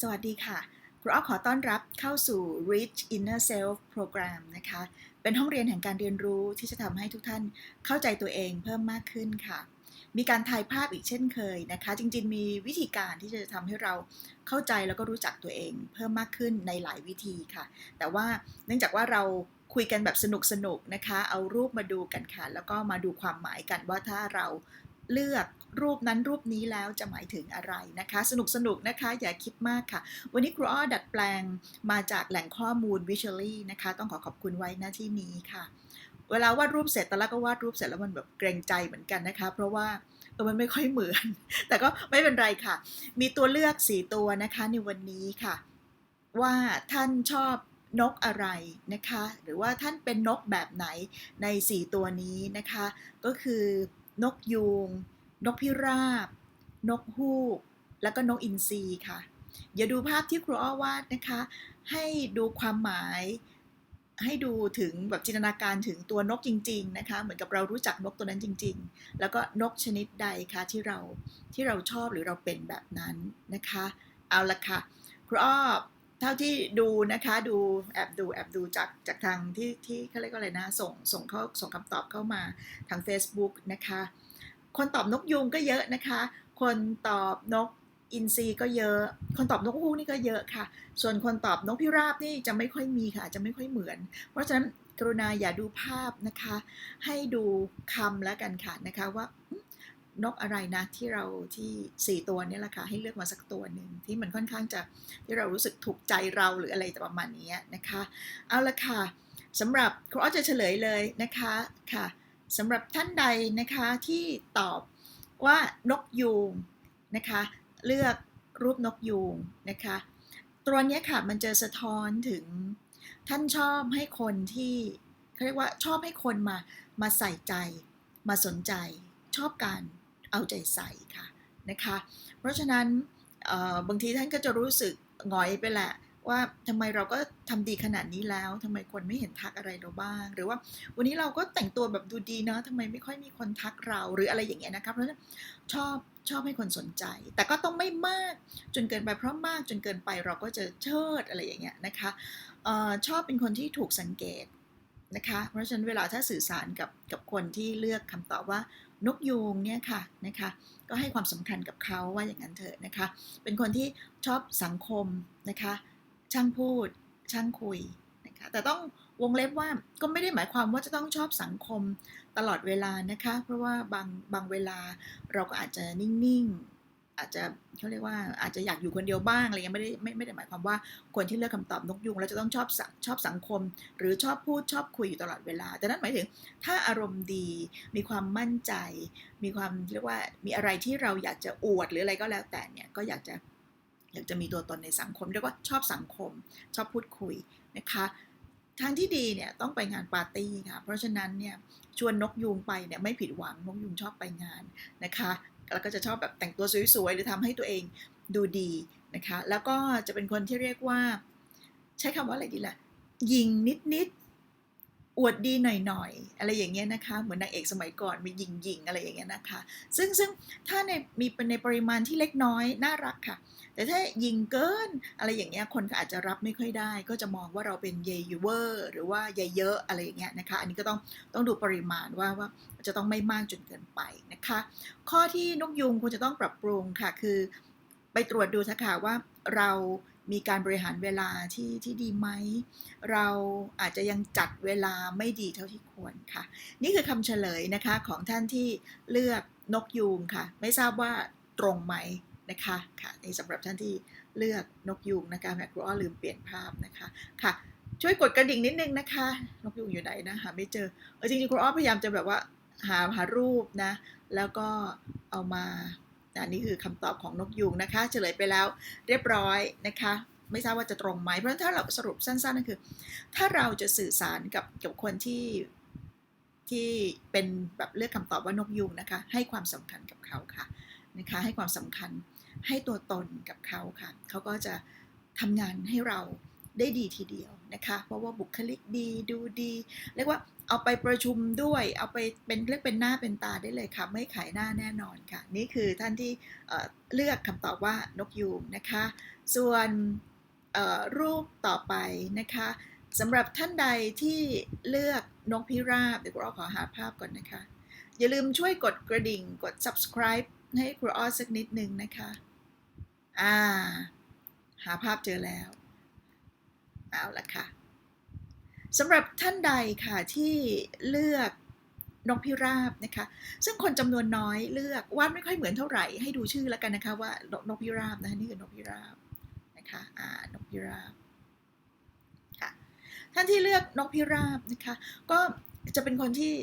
สวัสดีค่ะ ครูอ้อขอต้อนรับเข้าสู่ Reach Inner Self Program นะคะ เป็นห้องเรียนแห่งการเรียนรู้ที่จะทำให้ทุกท่านเข้าใจตัวเองเพิ่มมากขึ้นค่ะ มีการถ่ายภาพอีกเช่นเคยนะคะ จริงๆ มีวิธีการที่จะทำให้เราเข้าใจแล้วก็รู้จักตัวเองเพิ่มมากขึ้นในหลายวิธีค่ะ แต่ว่าเนื่องจากว่าเราคุยกันแบบสนุกๆนะคะ เอารูปมาดูกันค่ะ แล้วก็มาดูความหมายกันว่าถ้าเราเลือก รูปนั้นรูปนี้แล้วจะหมายถึงอะไรนะคะ สนุกสนุกนะคะ อย่าคิดมากค่ะ วันนี้ครูอ้อดัดแปลงมาจากแหล่งข้อมูล Visually นะคะ ต้องขอขอบคุณไว้หน้าที่นี้ค่ะ เวลาวาดรูปเสร็จตอนแรกก็วาดรูปเสร็จแล้วมันแบบเกรงใจเหมือนกันนะคะ เพราะว่าเออมันไม่ค่อยเหมือน แต่ก็ไม่เป็นไรค่ะ มีตัวเลือก 4 ตัวนะคะในวันนี้ค่ะ ว่าท่านชอบนกอะไรนะคะ หรือว่าท่านเป็นนกแบบไหนใน 4 ตัวนี้นะคะ ก็คือนกยูง นกพิราบ นกฮูก แล้วก็นกอินทรีค่ะ อย่าดูภาพที่ครูอ้อวาดนะคะ ให้ดูความหมาย ให้ดูถึงแบบจินตนาการถึงตัวนกจริง ๆ นะคะ เหมือนกับเรารู้จักนกตัวนั้นจริง ๆ แล้วก็นกชนิดใดคะที่เราที่เราชอบหรือเราเป็นแบบนั้นนะคะ เอาละค่ะ ครูอ้อเท่าที่ดูนะคะดูแอบดูแอบดูจากจากทางที่ที่เขาเรียกว่าอะไรนะส่งส่งเข้าส่งคำตอบเข้ามาทาง Facebook นะคะ คนตอบนกยุงก็เยอะนะคะ คนตอบนกอินทรีก็เยอะ คนตอบนกฮูกนี่ก็เยอะค่ะ ส่วนคนตอบนกพิราบนี่จะไม่ค่อยมีค่ะ จะไม่ค่อยเหมือน เพราะฉะนั้นกรุณาอย่าดูภาพนะคะ ให้ดูคำแล้วกันค่ะนะคะว่านกอะไรนะที่เราที่ 4 ตัวนี่แหละค่ะให้เลือกมาสักตัวหนึ่งที่มันค่อนข้างจะที่เรารู้สึกถูกใจเราหรืออะไรประมาณนี้นะคะ เอาละค่ะสำหรับครูอ้อจะเฉลยเลยนะคะค่ะ สำหรับท่านใดนะคะที่ตอบว่านกยูงนะคะเลือกรูปนกยูงนะคะตัวนี้ค่ะมันจะสะท้อนถึงท่านชอบให้คนที่เขาเรียกว่าชอบให้คนมามาใส่ใจมาสนใจ ชอบการเอาใจใส่ค่ะนะคะเพราะฉะนั้นบางทีท่านก็จะรู้สึกหงอยไปแหละว่าทำไมเราก็ ทำดีขนาดนี้แล้วทำไมคนไม่เห็นทักอะไรเราบ้าง หรือว่าวันนี้เราก็แต่งตัวแบบดูดีเนาะทำไมไม่ค่อยมีคนทักเราหรืออะไรอย่างเงี้ยนะคะเพราะฉะนั้นชอบชอบให้คนสนใจ แต่ก็ต้องไม่มากจนเกินไปเพราะมากจนเกินไปเราก็จะเชิดอะไรอย่างเงี้ยนะคะออชอบเป็นคนที่ถูกสังเกตนะคะเพราะฉะนั้นเวลาถ้าสื่อสารกับกับคนที่เลือกคำตอบว่านกยูงเนี่ยค่ะนะคะก็ให้ความสำคัญกับเขาว่าอย่างนั้นเถอะนะคะเป็นคนที่ชอบสังคมนะคะช่างพูด ช่างคุยนะคะแต่ต้องวงเล็บว่าก็ไม่ได้หมายความว่าจะต้องชอบสังคมตลอดเวลานะคะ เพราะว่าบางบางเวลาเราก็อาจจะนิ่งๆ อาจจะเขาเรียกว่าอาจจะอยากอยู่คนเดียวบ้างอะไรเงี้ยไม่ได้ไม่ไม่ได้หมายความว่าคนที่เลือกคำตอบนกยุงแล้วจะต้องชอบสังชอบสังคม หรือชอบพูดชอบคุยอยู่ตลอดเวลา แต่นั่นหมายถึงถ้าอารมณ์ดีมีความมั่นใจ มีความเรียกว่ามีอะไรที่เราอยากจะอวดหรืออะไรก็แล้วแต่เนี่ยก็อยากจะ อยากจะมีตัวตนในสังคมเรียกว่าชอบสังคม ชอบพูดคุยนะคะทางที่ดีเนี่ยต้องไปงานปาร์ตี้ค่ะ เพราะฉะนั้นเนี่ยชวนนกยูงไปเนี่ยไม่ผิดหวังนกยูงชอบไปงานนะคะแล้วก็จะชอบแบบแต่งตัวสวยๆหรือทำให้ตัวเองดูดีนะคะ แล้วก็จะเป็นคนที่เรียกว่า ใช้คำว่าอะไรดีล่ะยิงนิดๆ อวดดีหน่อยๆ อะไรอย่างเงี้ยนะคะ เหมือนนางเอกสมัยก่อนมียิงยิงๆ อะไรอย่างเงี้ยนะคะ ซึ่งซึ่งถ้าในมีเป็นในปริมาณที่เล็กน้อยน่ารักค่ะ แต่ถ้ายิงเกินอะไรอย่างเงี้ยคนก็อาจจะรับไม่ค่อยได้ ก็จะมองว่าเราเป็นเยยเวอร์หรือว่าเยเยอะอะไรอย่างเงี้ยนะคะ อันนี้ก็ต้องต้องดูปริมาณว่าว่าจะต้องไม่มากจนเกินไปนะคะ ข้อที่นกยุงควรจะต้องปรับปรุงค่ะคือ ไปตรวจดูสักค่ะว่าเรา มีการบริหารเวลาที่ที่ดีไหม เราอาจจะยังจัดเวลาไม่ดีเท่าที่ควรค่ะ นี่คือคำเฉลยนะคะของท่านที่เลือกนกยูงค่ะ ไม่ทราบว่าตรงไหมนะคะค่ะนี่สำหรับท่านที่เลือกนกยูงนะคะแมครูอ้อลืมเปลี่ยนภาพนะคะค่ะ ช่วยกดกระดิ่งนิดนึงนะคะ นกยูงอยู่ไหนนะหาไม่เจอเออจริงๆครูอ้อพยายามจะแบบว่าหาหารูปนะ แล้วก็เอามา อันนี้คือคำตอบของนกยูงนะคะ เฉลยไปแล้วเรียบร้อยนะคะ ไม่ทราบว่าจะตรงไหม เพราะถ้าเราสรุปสั้นๆก็คือ ถ้าเราจะสื่อสารกับกับคนที่ที่เป็นแบบเลือกคำตอบว่านกยูงนะคะ ให้ความสำคัญกับเขาค่ะนะคะ ให้ความสำคัญให้ตัวตนกับเขาค่ะ เขาก็จะทำงานให้เรา ได้ดีทีเดียวนะคะ เพราะว่าบุคลิกดีดูดีเรียกว่าเอาไปประชุมด้วย เอาไปเป็นเรียกเป็นหน้าเป็นตาได้เลยค่ะ ไม่ขายหน้าแน่นอนค่ะ นี่คือท่านที่เเลือกคำตอบว่านกยูงนะคะ ส่วนรูปต่อไปนะคะสำหรับท่านใดที่เลือกนกพิราบเดี๋ยวครูอ้อขอหาภาพก่อนนะคะ อย่าลืมช่วยกดกระดิ่งกด subscribe ให้ครูอ้อสักนิดนึงนะคะ อ่า หาภาพเจอแล้ว เอาละค่ะสำหรับท่านใดค่ะที่เลือกนกพิราบนะคะ ซึ่งคนจำนวนน้อยเลือกวาดไม่ค่อยเหมือนเท่าไหร่ให้ดูชื่อแล้วกันนะคะว่านกพิราบนะคะนี่คือนกพิราบนะคะอ่านกพิราบค่ะท่านที่เลือกนกพิราบนะคะก็จะเป็นคนที่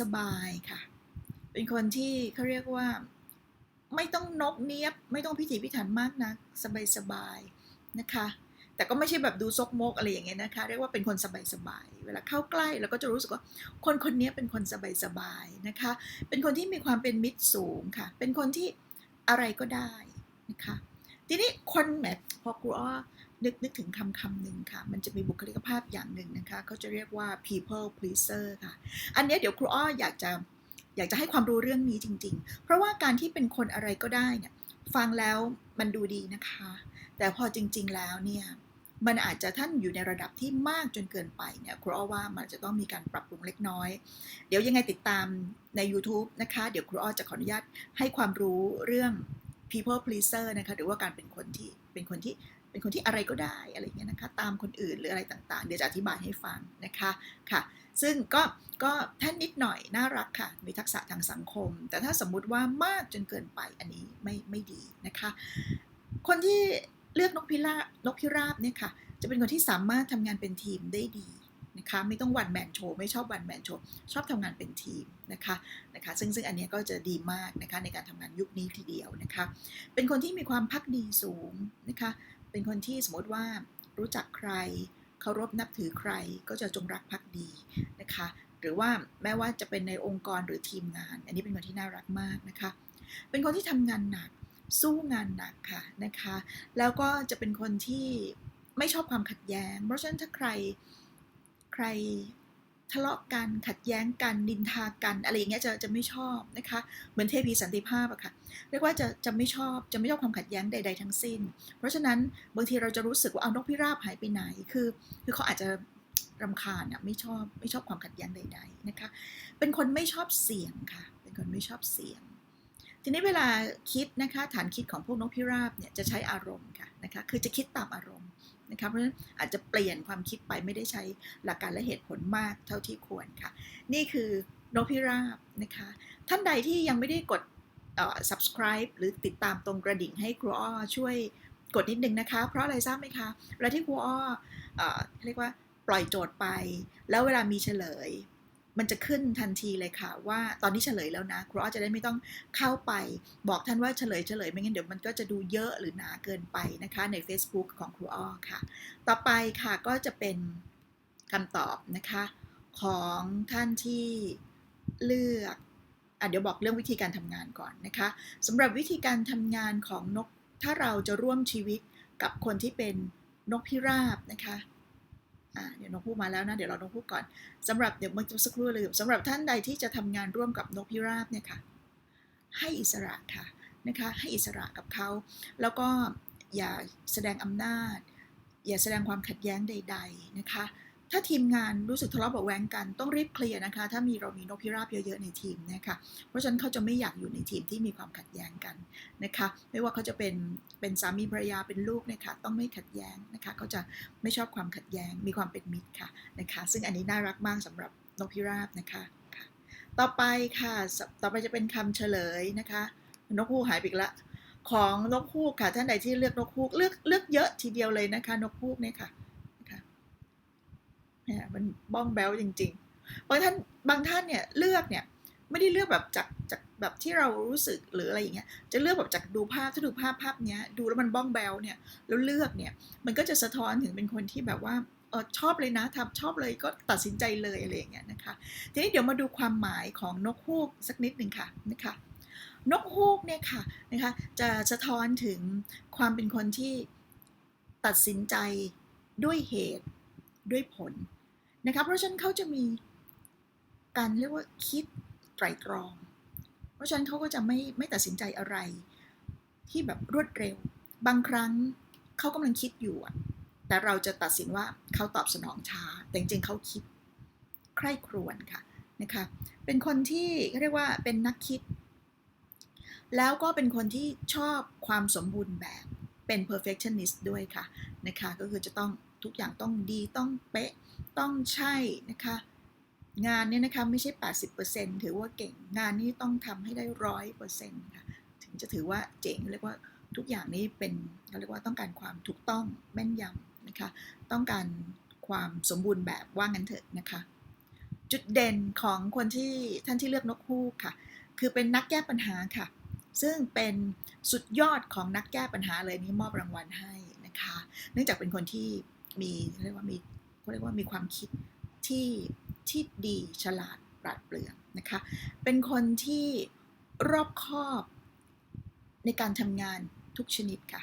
สบายๆค่ะ เป็นคนที่เขาเรียกว่าไม่ต้องนกเนียบ ไม่ต้องพิถีพิถันมากนะักสบายๆนะคะ แต่ก็ไม่ใช่แบบดูซกมกอะไรอย่างเงี้ยนะคะ เรียกว่าเป็นคนสบายๆ เวลาเข้าใกล้เราก็จะรู้สึกว่า คนคนนี้เป็นคนสบายๆนะคะ เป็นคนที่มีความเป็นมิตรสูงค่ะ เป็นคนที่อะไรก็ได้นะคะ ทีนี้คนแบบพอครูอ้อนึกนึกถึงคำคำหนึ่งค่ะ มันจะมีบุคลิกภาพอย่างหนึ่งนะคะ เขาจะเรียกว่า people pleaser ค่ะ อันนี้เดี๋ยวครูอ้ออยากจะอยากจะให้ความรู้เรื่องนี้จริง ๆ เพราะว่าการที่เป็นคนอะไรก็ได้เนี่ย ฟังแล้วมันดูดีนะคะ แต่พอจริง ๆ แล้วเนี่ย มันอาจจะท่านอยู่ในระดับที่มากจนเกินไปเนี่ยครูอ้อว่ามันจะต้องมีการปรับปรุงเล็กน้อย เดี๋ยวยังไงติดตามใน YouTube นะคะ เดี๋ยวครูอ้อจะขออนุญาตให้ความรู้เรื่อง people pleaser นะคะหรือว่าการเป็นคนที่เป็นคนที่เป็นคนที่อะไรก็ได้อะไรเงี้ยนะคะ ตามคนอื่นหรืออะไรต่างๆ เดี๋ยวจะอธิบายให้ฟังนะคะค่ะ ซึ่งก็ก็ท่านนิดหน่อยน่ารักค่ะ มีทักษะทางสังคม แต่ถ้าสมมุติว่ามากจนเกินไปอันนี้ไม่ไม่ดีนะคะ คนที่ เลือกนกพิราบนกพิราบเนี่ยค่ะ จะเป็นคนที่สามารถทำงานเป็นทีมได้ดีนะคะ ไม่ต้องวันแมนโชว์ไม่ชอบวันแมนโชว์ชอบทำงานเป็นทีมนะคะนะคะ ซึ่งซึ่งอันนี้ก็จะดีมากนะคะในการทำงานยุคนี้ทีเดียวนะคะ เป็นคนที่มีความพักดีสูงนะคะ เป็นคนที่สมมติว่ารู้จักใครเคารพนับถือใครก็จะจงรักภักดีนะคะ หรือว่าแม้ว่าจะเป็นในองค์กรหรือทีมงาน อันนี้เป็นคนที่น่ารักมากนะคะ เป็นคนที่ทำงานหนัก สู้งานหนักค่ะนะคะ แล้วก็จะเป็นคนที่ไม่ชอบความขัดแย้ง เพราะฉะนั้นถ้าใครใครทะเลาะกันขัดแย้งกันนินทากันอะไรอย่างเงี้ยจะจะไม่ชอบนะคะ เหมือนเทพีสันติภาพอะค่ะเรียกว่าจะจะไม่ชอบจะไม่ชอบความขัดแย้งใด ๆ ทั้งสิ้น เพราะฉะนั้นบางทีเราจะรู้สึกว่าเอานกพิราบหายไปไหนคือ คือเขาอาจจะรำคาญอะไม่ชอบไม่ชอบความขัดแย้งใด ๆนะคะ เป็นคนไม่ชอบเสียงค่ะ เป็นคนไม่ชอบเสียง ทีนี้เวลาคิดนะคะฐานคิดของพวกนกพิราบเนี่ยจะใช้อารมณ์ค่ะนะคะคือจะคิดตามอารมณ์นะคะเพราะฉะนั้นอาจจะเปลี่ยนความคิดไปไม่ได้ใช้หลักการและเหตุผลมากเท่าที่ควรค่ะ นี่คือนกพิราบนะคะท่านใดที่ยังไม่ได้กด subscribe หรือติดตามตรงกระดิ่งให้ครูอ้อช่วยกดนิดนึงนะคะ เพราะอะไรทราบไหมคะเวลาที่ครูอ้อเรียกว่าปล่อยโจทย์ไป แล้วเวลามีเฉลย มันจะขึ้นทันทีเลยค่ะ ว่าตอนนี้เฉลยแล้วนะครูอ้อจะได้ไม่ต้องเข้าไปบอกท่านว่าเฉลยเฉลยไม่งั้นเดี๋ยวมันก็จะดูเยอะหรือหนาเกินไปนะคะใน Facebook ของครูอ้อค่ะ ต่อไปค่ะก็จะเป็นคำตอบนะคะของท่านที่เลือกอะเดี๋ยวบอกเรื่องวิธีการทำงานก่อนนะคะสำหรับวิธีการทำงานของนกถ้าเราจะร่วมชีวิตกับคนที่เป็นนกพิราบนะคะ เดี๋ยวนกพูดมาแล้วนะ เดี๋ยวเรานกพูดก่อนสำหรับเดี๋ยวเมื่อสักครู่ลืมสำหรับท่านใดที่จะทำงานร่วมกับนกพิราบเนี่ยค่ะ ให้อิสระค่ะนะคะ ให้อิสระกับเขา แล้วก็อย่าแสดงอำนาจ อย่าแสดงความขัดแย้งใด ๆนะคะ ถ้าทีมงานรู้สึกทะเลาะเบาแวงกันต้องรีบเคลียร์นะคะ ถ้ามีเรามีนกพิราบเยอะๆในทีมนะคะเพราะฉะนั้นเขาจะไม่อยากอยู่ในทีมที่มีความขัดแย้งกันนะคะ ไม่ว่าเขาจะเป็นเป็นสามีภรรยาเป็นลูกนะคะต้องไม่ขัดแย้งนะคะเขาจะไม่ชอบความขัดแย้งมีความเป็นมิตรค่ะนะคะ ซึ่งอันนี้น่ารักมากสำหรับนกพิราบนะคะค่ะต่อไปค่ะต่อไปจะเป็นคำเฉลยนะคะนกฮูกหายไปละของนกฮูกค่ะท่านใดที่เลือกนกฮูกเลือกเลือกเยอะทีเดียวเลยนะคะ นกฮูกเนี่ยค่ะ เนี่ยมันบ้องแบ้วจริง ๆ บางท่านบางท่านเนี่ยเลือกเนี่ยไม่ได้เลือกแบบจากจากแบบที่เรารู้สึกหรืออะไรอย่างเงี้ยจะเลือกแบบจากดูภาพถ้าดูภาพภาพเนี้ยดูแล้วมันบ้องแบ้วเนี่ยแล้วเลือกเนี่ยมันก็จะสะท้อนถึงเป็นคนที่แบบว่าเออชอบเลยนะทำชอบเลยก็ตัดสินใจเลยอะไรอย่างเงี้ยนะคะ ทีนี้เดี๋ยวมาดูความหมายของนกฮูกสักนิดหนึ่งค่ะนะคะนกฮูกเนี่ยค่ะนะคะจะสะท้อนถึงความเป็นคนที่ตัดสินใจด้วยเหตุ ด้วยผลนะคะเพราะฉะนั้นเขาจะมีการเรียกว่าคิดไตรตรอง เพราะฉะนั้นเขาก็จะไม่ไม่ตัดสินใจอะไร ที่แบบรวดเร็ว บางครั้งเขากำลังคิดอยู่แต่เราจะตัดสินว่าเขาตอบสนองช้า แต่จริงๆเขาคิดใคร่ครวญค่ะนะคะเป็นคนที่เขาเรียกว่าเป็นนักคิด แล้วก็เป็นคนที่ชอบความสมบูรณ์แบบเป็น perfectionist ด้วยค่ะนะคะก็คือจะต้อง ทุกอย่างต้องดีต้องเป๊ะต้องใช่นะคะ งานเนี่ยนะคะไม่ใช่ 80%ถือว่าเก่งงานนี้ต้องทำให้ได้ร้อยเปอร์เซ็นต์ค่ะถึงจะถือว่าเจ๋งเรียกว่าทุกอย่างนี้เป็นเราเรียกว่าต้องการความถูกต้องแม่นยำนะคะ ต้องการความสมบูรณ์แบบว่างั้นเถอะนะคะ จุดเด่นของคนที่ท่านที่เลือกนกฮูกค่ะ คือเป็นนักแก้ปัญหาค่ะ ซึ่งเป็นสุดยอดของนักแก้ปัญหาเลยนี้มอบรางวัลให้นะคะ เนื่องจากเป็นคนที่ มีเรียกว่ามีเขาเรียกว่ามีความคิดที่ที่ดีฉลาดปราดเปรื่อง นะคะ เป็นคนที่รอบคอบในการทำงานทุกชนิดค่ะ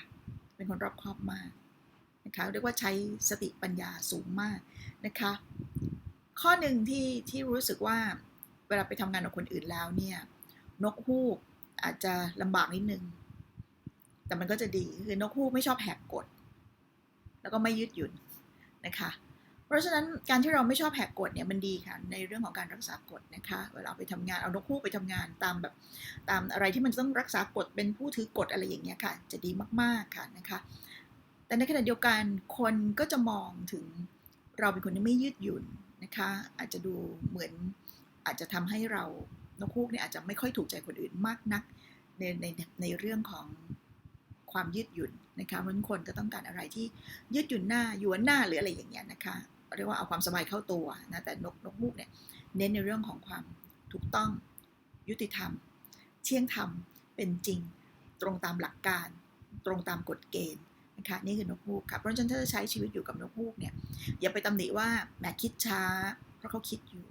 เป็นคนรอบคอบมากนะคะเรียกว่าใช้สติปัญญาสูงมากนะคะ ข้อหนึ่งที่ที่รู้สึกว่าเวลาไปทำงานกับคนอื่นแล้วเนี่ยนกฮูกอาจจะลำบากนิดนึง แต่มันก็จะดีคือนกฮูกไม่ชอบแหกกฎ แล้วก็ไม่ยืดหยุ่นนะคะ เพราะฉะนั้นการที่เราไม่ชอบแหกกฎเนี่ยมันดีค่ะในเรื่องของการรักษากฎนะคะ เวลาไปทำงานเอานกฮูกไปทำงานตามแบบตามอะไรที่มันต้องรักษากฎเป็นผู้ถือกฎอะไรอย่างเงี้ยค่ะ จะดีมากๆค่ะนะคะ แต่ในขณะเดียวกันคนก็จะมองถึงเราเป็นคนที่ไม่ยืดหยุ่นนะคะ อาจจะดูเหมือนอาจจะทำให้เรานกฮูกเนี่ยอาจจะไม่ค่อยถูกใจคนอื่นมากนักในในในเรื่องของ ความยืดหยุ่นนะคะเพราะคนก็ต้องการอะไรที่ยืดหยุ่นหน้าหยวนหน้าหรืออะไรอย่างเงี้ยนะคะเรียกว่าเอาความสบายเข้าตัวนะแต่นกนกฮูกเนี่ยเน้นในเรื่องของความถูกต้องยุติธรรม เที่ยงธรรมเป็นจริงตรงตามหลักการ ตรงตามกฎเกณฑ์นะคะนี่คือนกฮูกค่ะเพราะฉะนั้นถ้าจะใช้ชีวิตอยู่กับนกฮูกเนี่ยอย่าไปตำหนิว่าแหมคิดช้า เพราะเขาคิดอยู่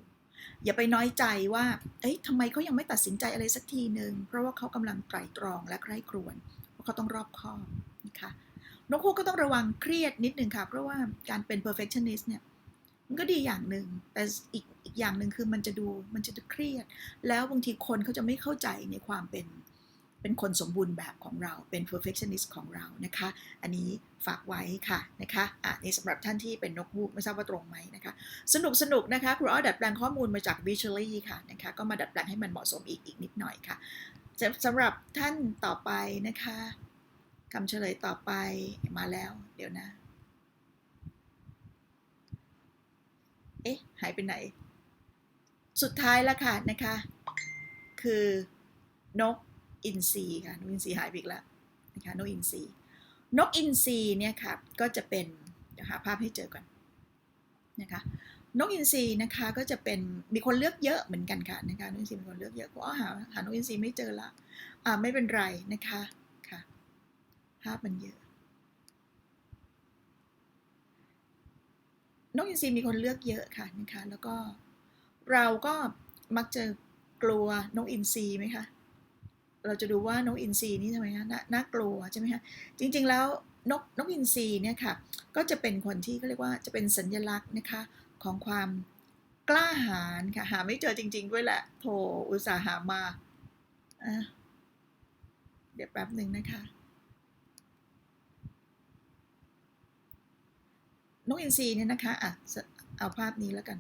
อย่าไปน้อยใจว่าเอ้ยทำไมเขายังไม่ตัดสินใจอะไรสักทีหนึ่งเพราะว่าเขากำลังไตร่ตรองและใคร่ครวญ เพราะเขาต้องรอบคอบนะคะนกฮูกก็ต้องระวังเครียดนิดนึงค่ะ เพราะว่าการเป็น perfectionist เนี่ยมันก็ดีอย่างหนึ่งแต่อีกอีกอย่างหนึ่งคือมันจะดูมันจะเครียด แล้วบางทีคนเขาจะไม่เข้าใจในความเป็นเป็นคนสมบูรณ์แบบของเราเป็น perfectionist ของเรานะคะ อันนี้ฝากไว้ค่ะนะคะอะนี่สำหรับท่านที่เป็นนกฮูกไม่ทราบว่าตรงไหมนะคะ สนุกสนุกนะคะครูอ้อดัดแปลงข้อมูลมาจาก Visually ค่ะนะคะ ก็มาดัดแปลงให้มันเหมาะสมอีกอีกนิดหน่อยค่ะ สำหรับท่านต่อไปนะคะคำเฉลยต่อไปมาแล้ว เดี๋ยวนะ เอ๊ะ หายไปไหน สุดท้ายล้วค่ะนะคะ คือนกอินทรีค่ะ นกอินทรีหายไปอีกแล้วนะคะนกอินทรีนกอินทรีเนี่ยค่ะ ก็จะเป็นเดี๋ยวหาภาพให้เจอก่อนนะคะ นกอินทรีนะคะก็จะเป็นมีคนเลือกเยอะเหมือนกันค่ะนะคะนกอินทรีมีคนเลือกเยอะก็หาหานกอินทรีไม่เจอละอ่าไม่เป็นไรนะคะค่ะภาพมันเยอะ นกอินทรีมีคนเลือกเยอะค่ะนะคะแล้วก็เราก็มักจะกลัวนกอินทรีไหมคะเราจะดูว่านกอินทรีนี่ทำไมคะนน่ากลัวใช่ไหมคะจริงๆแล้วนกนกอินทรีเนี่ยค่ะก็จะเป็นคนที่เขาเรียกว่าจะเป็นสัญลักษณ์นะคะ ของความกล้าหาญค่ะ หาไม่เจอจริง ๆ ด้วยแหละโถอุตส่าห์หามาเดี๋ยวแป๊บหนึ่งนะคะนกอินทรีเนี่ยนะคะอะเอาภาพนี้แล้วกัน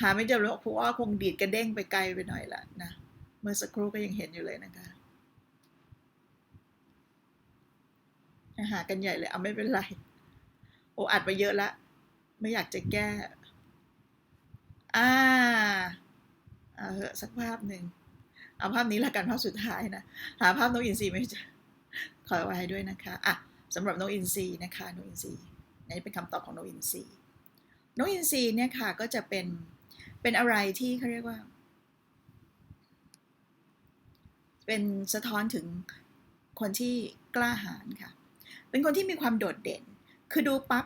หาไม่เจอแล้วเพราะว่าคงดีดกระเด้งไปไกลไปหน่อยละนะเมื่อสักครู่ก็ยังเห็นอยู่เลยนะคะหากันใหญ่เลยเอาไม่เป็นไร โออัดไปเยอะละ ไม่อยากจะแก้ อ่าเอาเหอะสักภาพหนึ่ง เอาภาพนี้ละกันภาพสุดท้ายนะ หาภาพนกอินทรีไม่เจอขอไว้ด้วยนะคะอะสำหรับนกอินทรีนะคะนกอินทรีนี่เป็นคำตอบของนกอินทรีนกอินทรีเนี่ยค่ะก็จะเป็นเป็นอะไรที่เขาเรียกว่า เป็นสะท้อนถึงคนที่กล้าหาญค่ะ เป็นคนที่มีความโดดเด่น คือดูปั๊บ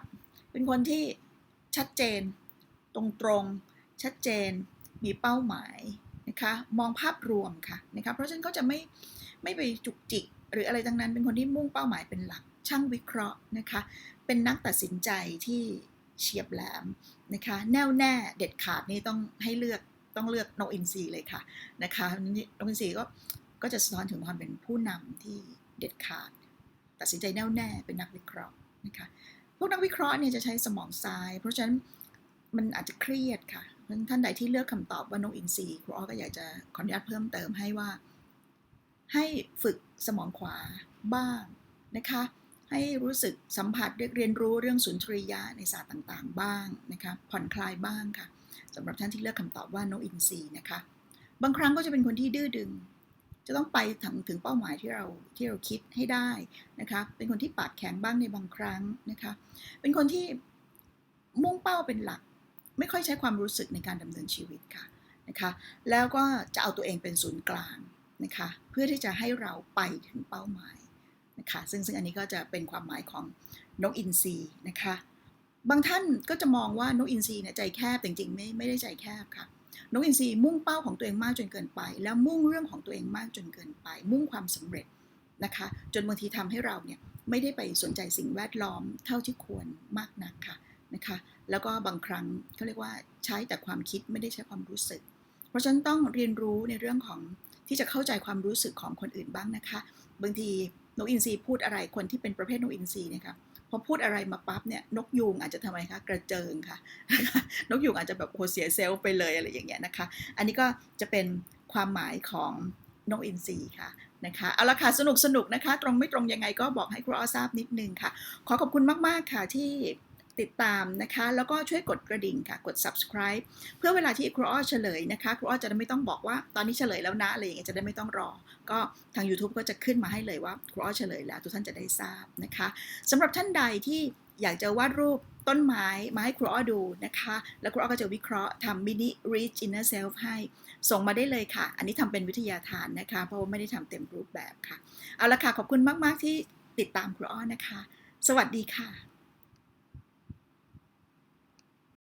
เป็นคนที่ชัดเจน ตรงตรง ชัดเจนมีเป้าหมายนะคะมองภาพรวมค่ะนะคะเพราะฉะนั้นก็จะไม่ไม่ไปจุกจิก หรืออะไรทั้งนั้นเป็นคนที่มุ่งเป้าหมายเป็นหลัก ช่างวิเคราะห์นะคะ เป็นนักตัดสินใจที่เฉียบแหลมนะคะแน่วแน่เด็ดขาดนี่ต้องให้เลือกต้องเลือกนกอินทรีเลยค่ะนะคะนี่นกอินทรีก็ก็จะสะท้อนถึงความเป็นผู้นำที่เด็ดขาด ตัดสินใจแน่วแน่เป็นนักวิเคราะห์นะคะพวกนักวิเคราะห์เนี่ยจะใช้สมองทราย เพราะฉะนั้นมันอาจจะเครียดค่ะ ท่านใดที่เลือกคำตอบว่านกอินทรีครูอ้อก็อยากจะขออนุญาตเพิ่มเติมให้ว่า ให้ฝึกสมองขวาบ้างนะคะ ให้รู้สึกสัมผัสเรียนรู้เรื่องสุนทรียะในศาสตร์ต่างๆ บ้างนะคะผ่อนคลายบ้างค่ะสำหรับท่านที่เลือกคำตอบว่านกอินทรีนะคะบางครั้งก็จะเป็นคนที่ดื้อดึง จะต้องไปถึงถึงเป้าหมายที่เราที่เราคิดให้ได้นะคะ เป็นคนที่ปากแข็งบ้างในบางครั้งนะคะ เป็นคนที่มุ่งเป้าเป็นหลัก ไม่ค่อยใช้ความรู้สึกในการดำเนินชีวิตค่ะนะคะ แล้วก็จะเอาตัวเองเป็นศูนย์กลางนะคะเพื่อที่จะให้เราไปถึงเป้าหมายนะคะซึ่งซึ่งอันนี้ก็จะเป็นความหมายของนกอินทรีนะคะบางท่านก็จะมองว่านกอินทรีเนี่ยใจแคบแต่จริงๆไม่ไม่ได้ใจแคบค่ะนกอินทรีมุ่งเป้าของตัวเองมากจนเกินไป แล้วมุ่งเรื่องของตัวเองมากจนเกินไป มุ่งความสำเร็จนะคะจนบางทีทำให้เราเนี่ยไม่ได้ไปสนใจสิ่งแวดล้อมเท่าที่ควรมากนักค่ะ นะคะ แล้วก็บางครั้งเขาเรียกว่าใช้แต่ความคิดไม่ได้ใช้ความรู้สึก เพราะฉะนั้นต้องเรียนรู้ในเรื่องของที่จะเข้าใจความรู้สึกของคนอื่นบ้างนะคะ บางทีนกอินทรีพูดอะไรคนที่เป็นประเภทนกอินทรีเนี่ยครับพอพูดอะไรมาปั๊บเนี่ยนกยูงอาจจะทำไมคะกระเจิงค่ะ นกยูงอาจจะแบบโหเสียเซลล์ไปเลยอะไรอย่างเงี้ยนะคะ อันนี้ก็จะเป็นความหมายของนกอินทรีค่ะนะคะเอาละค่ะสนุกสนุกนะคะ ตรงไม่ตรงยังไงก็บอกให้ครูอ้อทราบนิดนึงค่ะ ขอขอบคุณมาก ๆ ค่ะที่ ติดตามนะคะ แล้วก็ช่วยกดกระดิ่งค่ะ กด subscribe เพื่อเวลาที่ครูอ้อเฉลยนะคะ ครูอ้อจะได้ไม่ต้องบอกว่าตอนนี้เฉลยแล้วนะอะไรอย่างเงี้ยจะได้ไม่ต้องรอ ก็ทาง YouTube ก็จะขึ้นมาให้เลยว่าครูอ้อเฉลยแล้ว ทุกท่านจะได้ทราบนะคะสำหรับท่านใดที่อยากจะวาดรูปต้นไม้มาให้ครูอ้อดูนะคะ แล้วครูอ้อก็จะวิเคราะห์ทำมินิ reach inner self ให้ ส่งมาได้เลยค่ะ อันนี้ทำเป็นวิทยาทานนะคะ เพราะว่าไม่ได้ทำเต็มรูปแบบค่ะ เอาละค่ะ ขอบคุณมาก ๆ ที่ติดตามครูอ้อนะคะ สวัสดีค่ะ